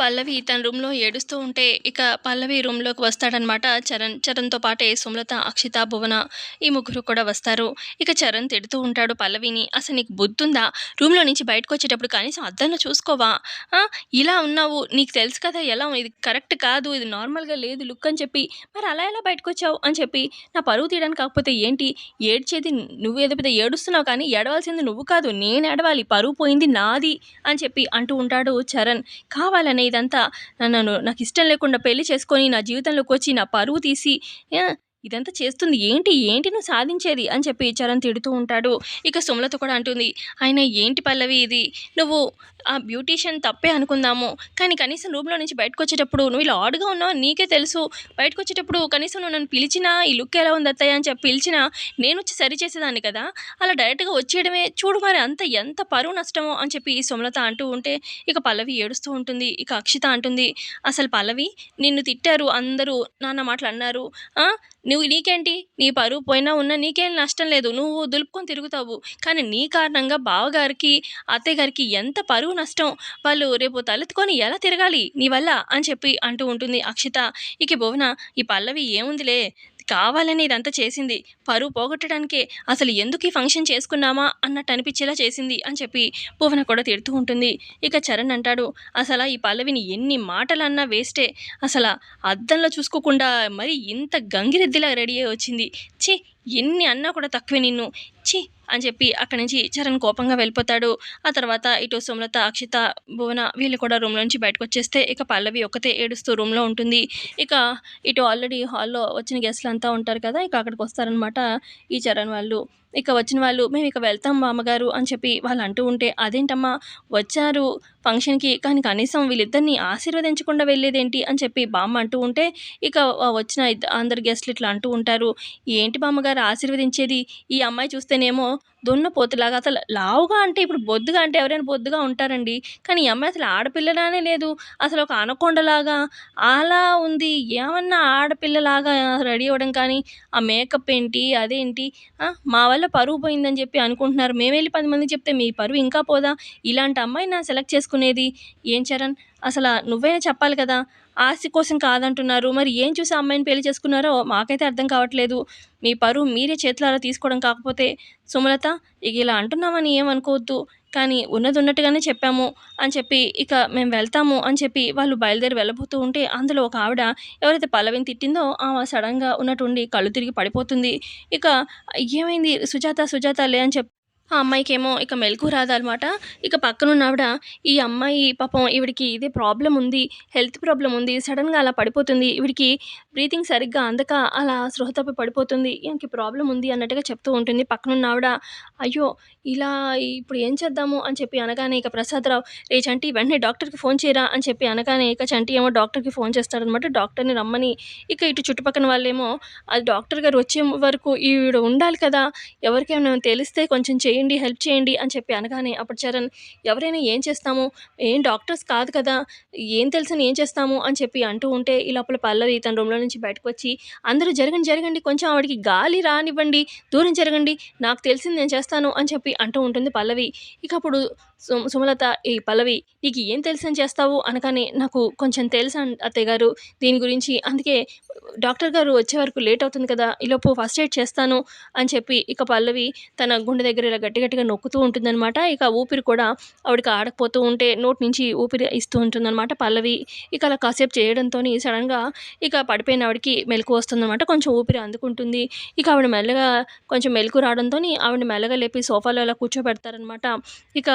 పల్లవి తన రూమ్లో ఏడుస్తూ ఉంటే ఇక పల్లవి రూమ్లోకి వస్తాడనమాట. చరణ్ చరణ్తో పాటే సుమలత అక్షిత భువన ఈ ముగ్గురు కూడా వస్తారు. ఇక చరణ్ తిడుతూ ఉంటాడు పల్లవిని. అసలు నీకు బుద్ధుందా? రూమ్లో నుంచి బయటకు వచ్చేటప్పుడు కనీసం అద్దంలో చూసుకోవా? ఇలా ఉన్నావు. నీకు తెలుసు కదా ఎలా ఇది కరెక్ట్ కాదు. ఇది నార్మల్గా లేదు. లుక్ అని చెప్పి మరి అలా ఎలా బయటకు వచ్చావు? అని చెప్పి నా పరువు తీయడానికి కాకపోతే ఏంటి? ఏడ్చేది నువ్వు ఏదో పెద్ద ఏడుస్తున్నావు కానీ ఏడవలసింది నువ్వు కాదు. నేను ఏడవాలి. పరువు పోయింది నాది అని చెప్పి అంటూ ఉంటాడు చరణ్. కావాలనే ఇదంతా నన్ను నాకు ఇష్టం లేకుండా పెళ్ళి చేసుకొని నా జీవితంలోకి వచ్చి నా పరువు తీసి ఇదంతా చేస్తుంది. ఏంటి? ఏంటి నువ్వు సాధించేది? అని చెప్పి చరణ్ తిడుతూ ఉంటాడు. ఇక సుమలత కూడా అంటుంది ఆయన ఏంటి పల్లవి ఇది? నువ్వు ఆ బ్యూటీషియన్ తప్పే అనుకుందాము. కానీ కనీసం రూమ్లో నుంచి బయటకు వచ్చేటప్పుడు నువ్వు ఇలా ఆడుగా ఉన్నావు నీకే తెలుసు. బయటకు వచ్చేటప్పుడు కనీసం నువ్వు నన్ను పిలిచినా ఈ లుక్ ఎలా ఉంది అత్తయ్య అని చెప్పి పిలిచినా నేను వచ్చి సరి చేసేదాన్ని కదా. అలా డైరెక్ట్గా వచ్చేయడమే చూడు మరి అంత ఎంత పరువు నష్టమో అని చెప్పి ఈ సుమలత అంటూ ఉంటే ఇక పల్లవి ఏడుస్తూ ఉంటుంది ఇక అక్షిత అంటుంది. అసలు పల్లవి నిన్ను తిట్టారు అందరూ నాన్న మాటలు అన్నారు. నువ్వు నీకేంటి? నీ పరువు పోయినా ఉన్నా నీకేం నష్టం లేదు. నువ్వు దులుపుకొని తిరుగుతావు. కానీ నీ కారణంగా బావగారికి అత్తయ్య గారికి ఎంత పరువు నష్టం. వాళ్ళు రేపు తలెత్తుకొని ఎలా తిరగాలి? నీ వల్ల అని చెప్పి అంటూ ఉంటుంది అక్షిత. ఇక భువన ఈ పల్లవి ఏముందిలే? కావాలని ఇదంతా చేసింది. పరువు పోగొట్టడానికే అసలు ఎందుకు ఈ ఫంక్షన్ చేసుకున్నామా అన్నట్టు అనిపించేలా చేసింది అని చెప్పి భువన కూడా తిడుతూ ఉంటుంది. ఇక చరణ్ అంటాడు అసలు ఈ పల్లవిని ఎన్ని మాటలన్నా వేస్టే. అసలు అద్దంలో చూసుకోకుండా మరి ఇంత గంగిరెద్దిలా రెడీ అయి వచ్చింది. ఛీ ఎన్ని అన్నా కూడా తక్కువే నిన్ను. అని చెప్పి అక్కడి నుంచి చరణ్ కోపంగా వెళ్ళిపోతాడు. ఆ తర్వాత ఇటు సుమలత అక్షిత భువన వీళ్ళు కూడా రూమ్ నుంచి బయటకు వచ్చేస్తే ఇక పల్లవి ఒకతే ఏడుస్తూ రూమ్లో ఉంటుంది. ఇక ఇటు ఆల్రెడీ హాల్లో వచ్చిన గెస్ట్లు అంతా ఉంటారు కదా ఇక అక్కడికి వస్తారనమాట ఈ చరణ్ వాళ్ళు. ఇక వచ్చిన వాళ్ళు మేము ఇక వెళ్తాం మామగారు అని చెప్పి వాళ్ళు అంటూ ఉంటే అదేంటమ్మా వచ్చారు ఫంక్షన్కి కానీ కనీసం వీళ్ళిద్దరిని ఆశీర్వదించకుండా వెళ్ళేదేంటి? అని చెప్పి బామ్మ అంటూ ఉంటే ఇక వచ్చిన ఇద్దరు అందరు గెస్ట్లు ఇట్లా అంటూ ఉంటారు. ఏంటి బామ్మగారు ఆశీర్వదించేది? ఈ అమ్మాయి చూస్తేనేమో దున్నపోతులాగా అసలు లావుగా అంటే ఇప్పుడు బొద్దుగా అంటే ఎవరైనా బొద్దుగా ఉంటారండి. కానీ ఈ అమ్మాయి అసలు ఆడపిల్లలానే లేదు. అసలు ఒక అనకొండలాగా అలా ఉంది. ఏమన్నా ఆడపిల్లలాగా రెడీ అవ్వడం కానీ ఆ మేకప్ ఏంటి అదేంటి మా వల్ల పరువు పోయిందని చెప్పి అనుకుంటున్నారు. మేము వెళ్ళి పది మందికి చెప్తే మీ పరువు ఇంకా పోదా? ఇలాంటి అమ్మాయి నా సెలెక్ట్ చేసుకునేది. ఏం చరణ్? అసలు నువ్వైనా చెప్పాలి కదా. ఆస్తి కోసం కాదంటున్నారు. మరి ఏం చూసి అమ్మాయిని పెళ్ళి చేసుకున్నారో మాకైతే అర్థం కావట్లేదు. మీ పరువు మీరే చేతులారా తీసుకోవడం కాకపోతే సుమలత ఇక ఇలా అంటున్నామని ఏమనుకోవద్దు కానీ ఉన్నది ఉన్నట్టుగానే చెప్పాము అని చెప్పి ఇక మేము వెళ్తాము అని చెప్పి వాళ్ళు బయలుదేరి వెళ్ళబోతూ ఉంటే అందులో ఒక ఆవిడ ఎవరైతే పల్లవిని తిట్టిందో ఆమె సడన్గా ఉన్నట్టుండి కళ్ళు తిరిగి పడిపోతుంది. ఇక ఏమైంది? సుజాత సుజాత లే అని చెప్పి ఆ అమ్మాయికేమో ఇక మెలకు రాదనమాట. ఇక పక్కనున్న ఆవిడ ఈ అమ్మాయి పాపం ఈవిడికి ఇదే ప్రాబ్లం ఉంది హెల్త్ ప్రాబ్లం ఉంది సడన్గా అలా పడిపోతుంది ఈవిడికి బ్రీతింగ్ సరిగ్గా అందక అలా స్పృహ తప్పి పడిపోతుంది ఈమెకి ప్రాబ్లం ఉంది అన్నట్టుగా చెప్తూ ఉంటుంది పక్కనున్న ఆవిడ అయ్యో ఇలా ఇప్పుడు ఏం చేద్దాము? అని చెప్పి అనగానే ఇక ప్రసాదరావు రే చంటి వెంటనే డాక్టర్కి ఫోన్ చేయరా? అని చెప్పి అనగానే ఇక చంటి ఏమో డాక్టర్కి ఫోన్ చేస్తాడనమాట. డాక్టర్ని రమ్మని ఇక ఇటు చుట్టుపక్కల వాళ్ళేమో అది డాక్టర్ గారు వచ్చే వరకు ఈవిడ ఉండాలి కదా ఎవరికైనా తెలిస్తే కొంచెం చేయండి హెల్ప్ చేయండి అని చెప్పి అనగానే అప్పుడు చరణ్ ఎవరైనా ఏం చేస్తాము? ఏం డాక్టర్స్ కాదు కదా ఏం తెలుసని ఏం చేస్తాము? అని చెప్పి అంటూ ఉంటే ఈ లోపల పల్లవి తన రూమ్లో నుంచి బయటకు వచ్చి అందరూ జరగండి జరగండి కొంచెం ఆవిడకి గాలి రానివ్వండి దూరం జరగండి నాకు తెలిసింది నేను చేస్తాను అని చెప్పి అంటూ ఉంటుంది పల్లవి. ఇక అప్పుడు సుమలత ఈ పల్లవి నీకు ఏం తెలుసని చేస్తావు? అనగానే నాకు కొంచెం తెలుసు అత్తయ్య గారు దీని గురించి అందుకే డాక్టర్ గారు వచ్చే వరకు లేట్ అవుతుంది కదా ఈలోపు ఫస్ట్ ఎయిడ్ చేస్తాను అని చెప్పి ఇక పల్లవి తన గుండె దగ్గర ఇలా గట్టి గట్టిగా నొక్కుతూ ఉంటుందన్నమాట. ఇక ఊపిరి కూడా ఆవిడకి ఆడకపోతూ ఉంటే నోటి నుంచి ఊపిరి ఇస్తూ ఉంటుందన్నమాట పల్లవి. ఇక అలా కాసేపు చేయడంతో సడన్గా ఇక పడిపోయిన ఆవిడకి మెలకు వస్తుందన్నమాట. కొంచెం ఊపిరి అందుకుంటుంది. ఇక ఆవిడ మెల్లగా కొంచెం మెలకు రావడంతో ఆవిడ మెల్లగా లేపి సోఫాలో అలా కూర్చోబెడతారనమాట ఇక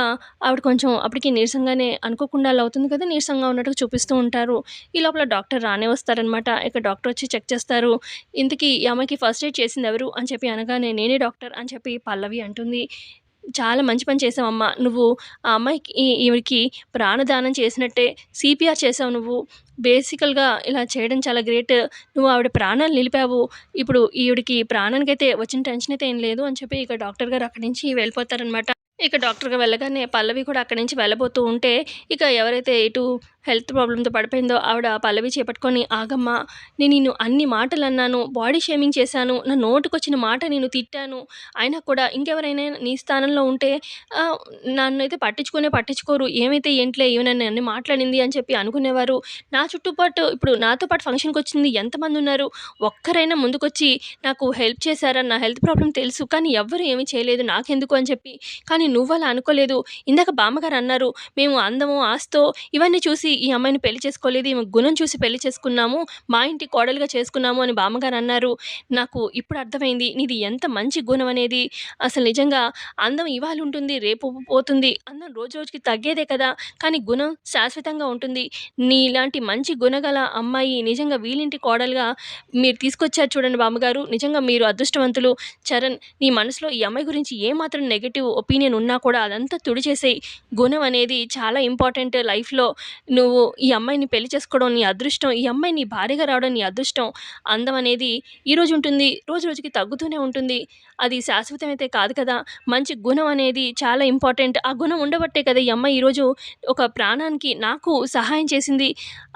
ఆవిడ కొంచెం అప్పటికి నీరసంగానే అనుకోకుండా అలా అవుతుంది కదా నీరసంగా ఉన్నట్టుగా చూపిస్తూ ఉంటారు. ఈ లోపల డాక్టర్ రానే వస్తారనమాట ఇక డాక్టర్ వచ్చి చెక్ చేస్తారు. ఇంతకీ ఈ అమ్మాయికి ఫస్ట్ ఎయిడ్ చేసింది ఎవరు అని చెప్పి అనగానే నేనే డాక్టర్ అని చెప్పి పల్లవి అంటుంది. చాలా మంచి పని చేసావమ్మా నువ్వు ఆ అమ్మాయికి ఈవిడికి ప్రాణదానం చేసినట్టే సిపిఆర్ చేసావు నువ్వు. బేసికల్గా ఇలా చేయడం చాలా గ్రేట్. నువ్వు ఆవిడ ప్రాణాలు నిలిపావు. ఇప్పుడు ఈవిడికి ప్రాణానికైతే వచ్చిన టెన్షన్ అయితే ఏం లేదు అని చెప్పి ఇక డాక్టర్ గారు అక్కడి నుంచి వెళ్ళిపోతారనమాట ఇక డాక్టర్‌గా వెళ్ళగానే పల్లవి కూడా అక్కడి నుంచి వెళ్ళబోతూ ఉంటే, ఇక ఎవరైతే ఇటు హెల్త్ ప్రాబ్లమ్‌తో పడిపోయిందో ఆవిడ పల్లవి చేపట్టుకొని, "ఆగమ్మా! నేను నిన్ను అన్ని మాటలన్నాను, బాడీ షేమింగ్ చేశాను, నా నోటుకొచ్చిన మాట నేను తిట్టాను. అయినా కూడా ఇంకెవరైనా నీ స్థానంలో ఉంటే నన్ను అయితే పట్టించుకునే పట్టించుకోరు. ఏమైతే ఏంట్లే ఈమె నన్ను అన్ని మాట్లాడింది అని చెప్పి అనుకునేవారు. నా చుట్టుపాటు ఇప్పుడు నాతో పాటు ఫంక్షన్కి వచ్చింది ఎంతమంది ఉన్నారు ఒక్కరైనా ముందుకొచ్చి నాకు హెల్ప్ చేశారా? నా హెల్త్ ప్రాబ్లమ్ తెలుసు. కానీ ఎవ్వరు ఏమీ చేయలేదు. నాకెందుకు అని చెప్పి. కానీ నువ్వలా అనుకోలేదు. ఇందాక బామ్మగారు అన్నారు, "మేము అందము, ఆస్తో ఇవన్నీ చూసి ఈ అమ్మాయిని పెళ్ళి చేసుకోలేదు. ఈమె గుణం చూసి పెళ్ళి చేసుకున్నాము. మా ఇంటి కోడలుగా చేసుకున్నాము" అని బామ్మగారు అన్నారు. నాకు ఇప్పుడు అర్థమైంది నీది ఎంత మంచి గుణం అనేది. అసలు నిజంగా అందం ఇవాళ ఉంటుంది, రేపు పోతుంది. అందం రోజు రోజుకి తగ్గేదే కదా! కానీ గుణం శాశ్వతంగా ఉంటుంది. నీలాంటి మంచి గుణగల అమ్మాయి నిజంగా వీలింటి కోడలుగా మీరు తీసుకొచ్చారు చూడండి బామ్మగారు. నిజంగా మీరు అదృష్టవంతులు. చరణ్ నీ మనసులో ఈ అమ్మాయి గురించి ఏమాత్రం నెగిటివ్ ఒపీనియన్ ఉన్నా కూడా అదంతా తుడిచేసేయి. గుణం అనేది చాలా ఇంపార్టెంట్ లైఫ్‌లో. నువ్వు ఈ అమ్మాయిని పెళ్ళి చేసుకోవడం నీ అదృష్టం. ఈ అమ్మాయి నీ భార్యగా రావడం నీ అదృష్టం. అందం అనేది ఈరోజు ఉంటుంది. రోజు రోజుకి తగ్గుతూనే ఉంటుంది. అది శాశ్వతమైతే కాదు కదా! మంచి గుణం అనేది చాలా ఇంపార్టెంట్. ఆ గుణం ఉండబట్టే కదా ఈ అమ్మాయి ఈరోజు ఒక ప్రాణానికి నాకు సహాయం చేసింది.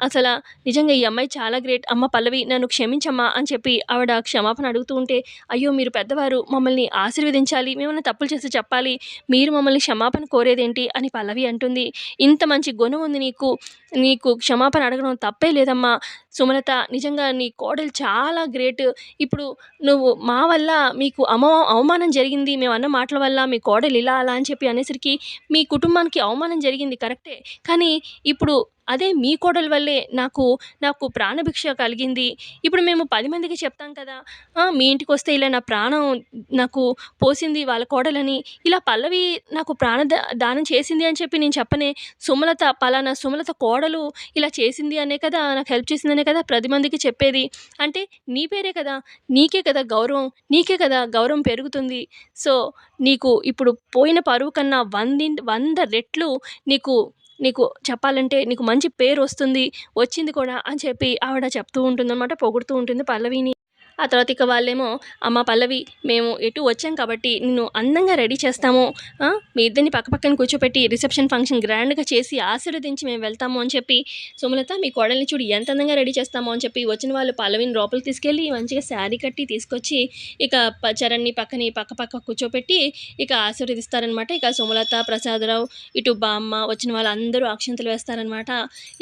అసలు నిజంగా ఈ అమ్మాయి చాలా గ్రేట్. అమ్మ పల్లవి నన్ను క్షమించమ్మా అని చెప్పి ఆవిడ క్షమాపణ అడుగుతూ ఉంటే, అయ్యో! మీరు పెద్దవారు మమ్మల్ని ఆశీర్వదించాలి. మేమన్నా తప్పులు చేస్తే చెప్పాలి. మీరు మమ్మల్ని క్షమాపణ కోరేదేంటి అని పల్లవి అంటుంది. ఇంత మంచి గుణం ఉంది నీకు. నీకు క్షమాపణ అడగడం తప్పే లేదమ్మా. సుమలత నిజంగా నీ కోడలు చాలా గ్రేట్. ఇప్పుడు నువ్వు మా వల్ల మీకు అమ అవమానం జరిగింది. మేము అన్న మాటల వల్ల మీ కోడలు ఇలా అలా అని చెప్పి అనేసరికి మీ కుటుంబానికి అవమానం జరిగింది కరెక్టే. కానీ ఇప్పుడు అదే మీ కోడలు వల్లే నాకు నాకు ప్రాణభిక్ష కలిగింది. ఇప్పుడు మేము పది మందికి చెప్తాం కదా! మీ ఇంటికి వస్తే ఇలా నా ప్రాణం నాకు పోసింది వాళ్ళ కోడలని. ఇలా పల్లవి నాకు ప్రాణ దానం చేసింది అని చెప్పి నేను చెప్పనే. సుమలత పలానా సుమలత కోడలు ఇలా చేసింది అనే కదా నాకు హెల్ప్ చేసిందనే కదా 10 మందికి చెప్పేది. అంటే నీ పేరే కదా! నీకే కదా గౌరవం. నీకే కదా గౌరవం పెరుగుతుంది. సో, నీకు ఇప్పుడు పోయిన పరువు కన్నా వంది వంద రెట్లు నీకు నీకు చెప్పాలంటే నీకు మంచి పేరు వస్తుంది వచ్చింది కూడా అని చెప్పి ఆవిడ చెప్తూ ఉంటుందన్నమాట పొగుడుతూ ఉంటుంది పల్లవిని. ఆ తర్వాత ఇక వాళ్ళేమో, "అమ్మ పల్లవి మేము ఎటు వచ్చాం కాబట్టి నిన్ను అందంగా రెడీ చేస్తాము. మీ ఇద్దరిని పక్కపక్కన కూర్చోపెట్టి రిసెప్షన్ ఫంక్షన్ గ్రాండ్‌గా చేసి ఆశీర్వదించి మేము వెళ్తాము" అని చెప్పి, "సుమలత మీ కోడల్ని చూడు ఎంత అందంగా రెడీ చేస్తామో" అని చెప్పి వచ్చిన వాళ్ళు పల్లవిని లోపలికి తీసుకెళ్ళి మంచిగా శారీ కట్టి తీసుకొచ్చి ఇక ప చరణ్‌ని పక్కని పక్క పక్క కూర్చోపెట్టి ఇక ఆశీర్వదిస్తారనమాట. ఇక సుమలత, ప్రసాదరావు, ఇటు బామ్మ వచ్చిన వాళ్ళందరూ అక్షింతలు వేస్తారనమాట.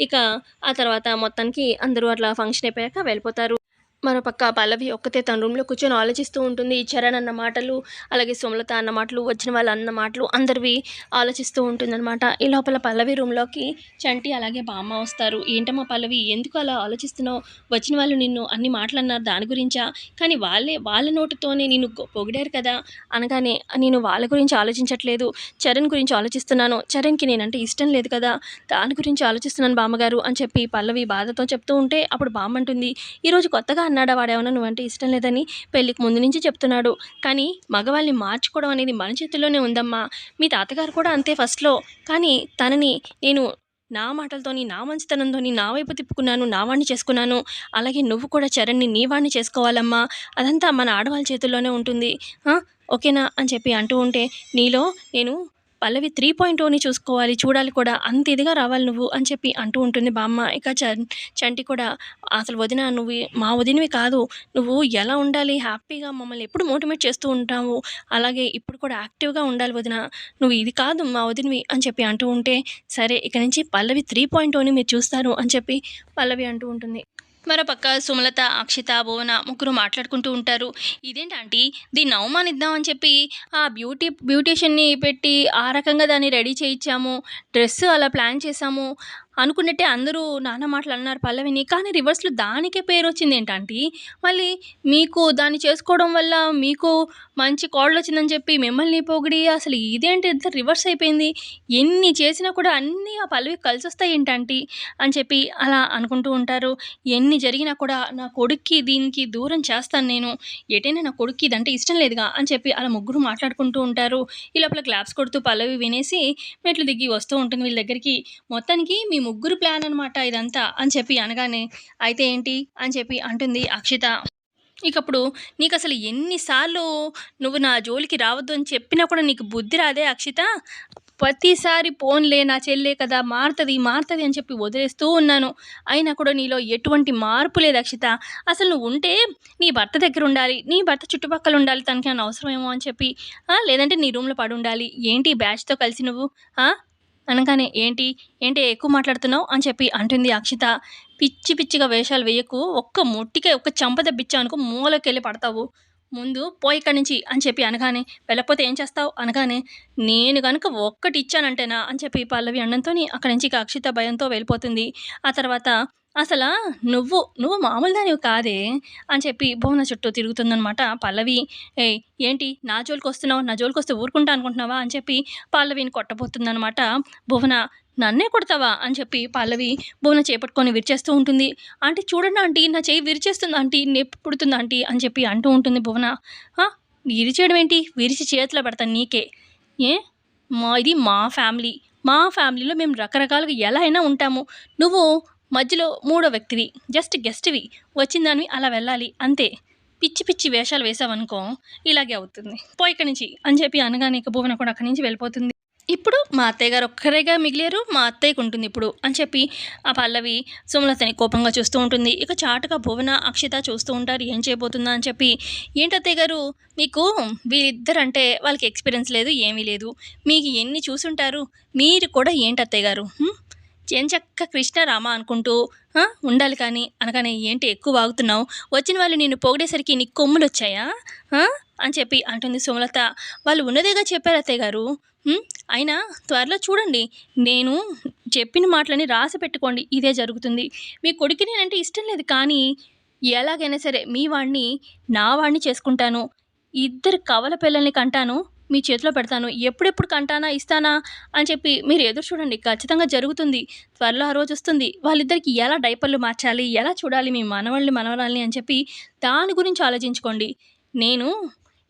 ఇక ఆ తర్వాత మొత్తానికి అందరూ అట్లా ఫంక్షన్ అయిపోయాక వెళ్ళిపోతారు. మరోపక్క పల్లవి ఒక్కతే తన రూమ్‌లో కూర్చొని ఆలోచిస్తూ ఉంటుంది. చరణ్ అన్న మాటలు, అలాగే సుమలత అన్న మాటలు, వచ్చిన వాళ్ళు అన్న మాటలు అందరివి ఆలోచిస్తూ ఉంటుందన్నమాట ఈ లోపల పల్లవి రూమ్‌లోకి చంటి అలాగే బామ్మ వస్తారు. "ఏంటమ్మా పల్లవి ఎందుకు అలా ఆలోచిస్తున్నావు? వచ్చిన వాళ్ళు నిన్ను అన్ని మాటలు అన్నారు దాని గురించా? కానీ వాళ్ళే వాళ్ళ నోటితోనే నిన్ను పొగిడారు కదా!" అనగానే, "నేను వాళ్ళ గురించి ఆలోచించట్లేదు. చరణ్ గురించి ఆలోచిస్తున్నాను. చరణ్‌కి నేనంటే ఇష్టం లేదు కదా! దాని గురించి ఆలోచిస్తున్నాను బామ్మగారు" అని చెప్పి పల్లవి బాధతో చెప్తూ ఉంటే అప్పుడు బామ్మ అంటుంది, "ఈరోజు కొత్తగా అన్నాడా వాడేమన్నా నువ్వంటే ఇష్టం లేదని? పెళ్ళికి ముందు నుంచి చెప్తున్నాడు. కానీ మగవాళ్ళని మార్చుకోవడం అనేది మన చేతుల్లోనే ఉందమ్మా. మీ తాతగారు కూడా అంతే ఫస్ట్‌లో. కానీ తనని నేను నా మాటలతోని, నా మంచితనంతోని నా వైపు తిప్పుకున్నాను. నా వాడిని చేసుకున్నాను. అలాగే నువ్వు కూడా చరణ్‌ని నీ వాడిని చేసుకోవాలమ్మా. అదంతా మన ఆడవాళ్ళ చేతుల్లోనే ఉంటుంది. ఓకేనా?" అని చెప్పి అంటూ ఉంటే, "నీలో నేను పల్లవి 3.0ని చూసుకోవాలి. చూడాలి కూడా. అంత ఇదిగా రావాలి నువ్వు" అని చెప్పి అంటూ ఉంటుంది బామ్మ. ఇక చ చంటి కూడా, "అసలు వదిన నువ్వు మా వదినవి కాదు. నువ్వు ఎలా ఉండాలి హ్యాపీగా మమ్మల్ని ఎప్పుడు మోటివేట్ చేస్తూ ఉంటావు. అలాగే ఇప్పుడు కూడా యాక్టివ్‌గా ఉండాలి వదిన. నువ్వు ఇది కాదు మా వదినవి" అని చెప్పి అంటూ ఉంటే, "సరే ఇక నుంచి పల్లవి 3.0ని మీరు చూస్తారు" అని చెప్పి పల్లవి అంటూ ఉంటుంది. మరోపక్క సుమలత, అక్షిత, భువన ముగ్గురు మాట్లాడుకుంటూ ఉంటారు. "ఇదేంటి దీన్ని అవమానిద్దామని చెప్పి ఆ బ్యూటీ బ్యూటీషియన్‌ని పెట్టి ఆ రకంగా దాన్ని రెడీ చేయించాము. డ్రెస్ అలా ప్లాన్ చేసాము అనుకున్నట్టే అందరూ నానా మాటలు అన్నారు పల్లవిని. కానీ రివర్స్‌లో దానికే పేరు వచ్చింది ఏంటంటే మళ్ళీ మీకు దాన్ని చేసుకోవడం వల్ల మీకు మంచి కోడలొచ్చిందని చెప్పి మిమ్మల్ని పొగిడి అసలు ఇదేంటి ఇంత రివర్స్ అయిపోయింది. ఎన్ని చేసినా కూడా అన్నీ ఆ పల్లవి కలిసొస్తాయి వస్తాయి ఏంటంటే అని చెప్పి అలా అనుకుంటూ ఉంటారు. "ఎన్ని జరిగినా కూడా నా కొడుక్కి దీనికి దూరం చేస్తాను నేను. ఎటైనా నా కొడుక్కి ఇదంటే ఇష్టం లేదుగా" అని చెప్పి అలా ముగ్గురు మాట్లాడుకుంటూ ఉంటారు. ఈ లోపల క్లాప్స్ కొడుతూ పల్లవి వినేసి మెట్లు దిగి వస్తూ ఉంటుంది వీళ్ళ దగ్గరికి. "మొత్తానికి మీ ముగ్గురు ప్లాన్ అనమాట ఇదంతా" అని చెప్పి అనగానే, "అయితే ఏంటి?" అని చెప్పి అంటుంది అక్షిత. ఇకప్పుడు నీకు అసలు ఎన్నిసార్లు నువ్వు నా జోలికి రావద్దు అని చెప్పినా కూడా నీకు బుద్ధి రాదే అక్షిత? ప్రతిసారి పోన్లే నా చెల్లే కదా మారుతుంది మారుతుంది అని చెప్పి వదిలేస్తూ ఉన్నాను. అయినా కూడా నీలో ఎటువంటి మార్పు లేదు అక్షిత. అసలు నువ్వు ఉంటే నీ భర్త దగ్గర ఉండాలి నీ భర్త చుట్టుపక్కల ఉండాలి తనకి నన్ను అవసరమేమో అని చెప్పి లేదంటే నీ రూమ్లో పడి ఉండాలి ఏంటి బ్యాచ్తో కలిసి నువ్వు అనగానే ఏంటి? ఏంటి ఎక్కువ మాట్లాడుతున్నావు? అని చెప్పి అంటుంది అక్షిత. పిచ్చి పిచ్చిగా వేషాలు వేయకు ఒక్క ముట్టికే ఒక్క చంప దెబ్బిచ్చావు అనుకో మూలకి వెళ్ళి పడతావు. ముందు పోయి ఇక్కడి నుంచి అని చెప్పి అనగానే వెళ్ళకపోతే ఏం చేస్తావు? అనగానే నేను కనుక ఒక్కటి ఇచ్చానంటేనా? అని చెప్పి పల్లవి అండంతో అక్కడి నుంచి ఇక అక్షిత భయంతో వెళ్ళిపోతుంది. ఆ తర్వాత అసలు నువ్వు నువ్వు మామూలు దానివి కాదే అని చెప్పి భువన చుట్టూ తిరుగుతుందనమాట పల్లవి ఏ ఏంటి? నా జోలికి వస్తున్నావు? నా జోలికి వస్తే ఊరుకుంటా అనుకుంటున్నావా? అని చెప్పి పల్లవిని కొట్టబోతుందనమాట భువన నన్నే కొడతావా? అని చెప్పి పల్లవి భువన చేపట్టుకొని విరిచేస్తూ ఉంటుంది. ఆంటీ చూడండి ఆంటీ నా చేయి విరిచేస్తుంది ఆంటీ నొప్పి పుడుతుంది ఆంటీ అని చెప్పి అంటూ ఉంటుంది భువన. విరిచేయడం ఏంటి? విరిచి చేతిలో పెడతాను నీకే. ఏ? మా ఇది మా ఫ్యామిలీ. మా ఫ్యామిలీలో మేము రకరకాలుగా ఎలా అయినా ఉంటాము. నువ్వు మధ్యలో మూడో వ్యక్తివి జస్ట్ గెస్ట్వి వచ్చిందానివి అలా వెళ్ళాలి. అంతే. పిచ్చి పిచ్చి వేషాలు వేసావనుకో ఇలాగే అవుతుంది. పోయి ఇక్కడి నుంచి అని చెప్పి అనగానే ఇక భువన కూడా అక్కడి నుంచి వెళ్ళిపోతుంది. ఇప్పుడు మా అత్తయ్య గారు ఒక్కరేగా మిగిలేరు మా అత్తయ్యకు ఉంటుంది ఇప్పుడు అని చెప్పి ఆ పల్లవి సుమలతని కోపంగా చూస్తూ ఉంటుంది. ఇక చాటుగా భువన అక్షిత చూస్తూ ఉంటారు ఏం చేయబోతుందా అని చెప్పి. ఏంటి అత్తయ్య గారు మీకు వీరిద్దరంటే వాళ్ళకి ఎక్స్పీరియన్స్ లేదు ఏమీ లేదు. మీకు ఎన్ని చూసుంటారు మీరు కూడా ఏంటి అత్తయ్య గారు? చెంచక్క కృష్ణ రామ అనుకుంటూ ఉండాలి కానీ అనగానే ఏంటి ఎక్కువ వాగుతున్నావు? వచ్చిన వాళ్ళు నిన్ను పొగిడేసరికి నీ కొమ్ములు వచ్చాయా అని చెప్పి అంటుంది సుమలత. వాళ్ళు ఉన్నదేగా చెప్పారు అత్తయ్య గారు. అయినా త్వరలో చూడండి. నేను చెప్పిన మాటలని రాసి పెట్టుకోండి. ఇదే జరుగుతుంది. మీ కొడుకు నేనంటే ఇష్టం లేదు కానీ ఎలాగైనా సరే మీ వాడిని నా వాడిని చేసుకుంటాను. ఇద్దరు కవల పిల్లల్ని కంటాను. మీ చేతిలో పెడతాను. ఎప్పుడెప్పుడు కంటానా ఇస్తానా అని చెప్పి మీరు ఎదురు చూడండి. ఖచ్చితంగా జరుగుతుంది. త్వరలో ఆ రోజు వస్తుంది. వాళ్ళిద్దరికి ఎలా డైపర్లు మార్చాలి? ఎలా చూడాలి మీ మనవళ్ళని మనవరాల్ని అని చెప్పి దాని గురించి ఆలోచించుకోండి. నేను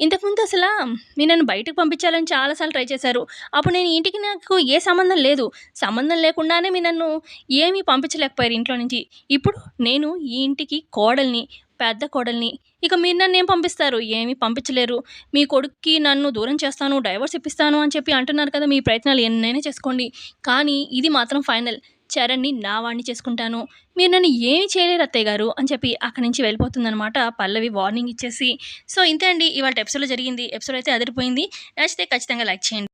ఇంతకుముందు అసలు మీరు నన్ను బయటకు పంపించాలని చాలాసార్లు ట్రై చేశారు. అప్పుడు నేను ఇంటికి నాకు ఏ సంబంధం లేదు. సంబంధం లేకుండానే మీరు నన్ను ఏమీ పంపించలేకపోయారు ఇంట్లో నుంచి. ఇప్పుడు నేను ఈ ఇంటికి కోడల్ని పెద్ద కోడల్ని. ఇక మీరు నన్ను ఏం పంపిస్తారు? ఏమీ పంపించలేరు. మీ కొడుక్కి నన్ను దూరం చేస్తాను డైవర్స్ ఇప్పిస్తాను అని చెప్పి అంటున్నారు కదా మీ ప్రయత్నాలు ఎన్నైనా చేసుకోండి. కానీ ఇది మాత్రం ఫైనల్. చరణ్ని నా వాణ్ణి చేసుకుంటాను. మీరు నన్ను ఏమి చేయలేరు అత్తయ్య గారు అని చెప్పి అక్కడి నుంచి వెళ్ళిపోతుందనమాట పల్లవి వార్నింగ్ ఇచ్చేసి. సో ఇంతే అండి. ఇవాళ ఎపిసోడ్లో జరిగింది. ఎపిసోడ్ అయితే అదిరిపోయింది. నచ్చితే ఖచ్చితంగా లైక్ చేయండి.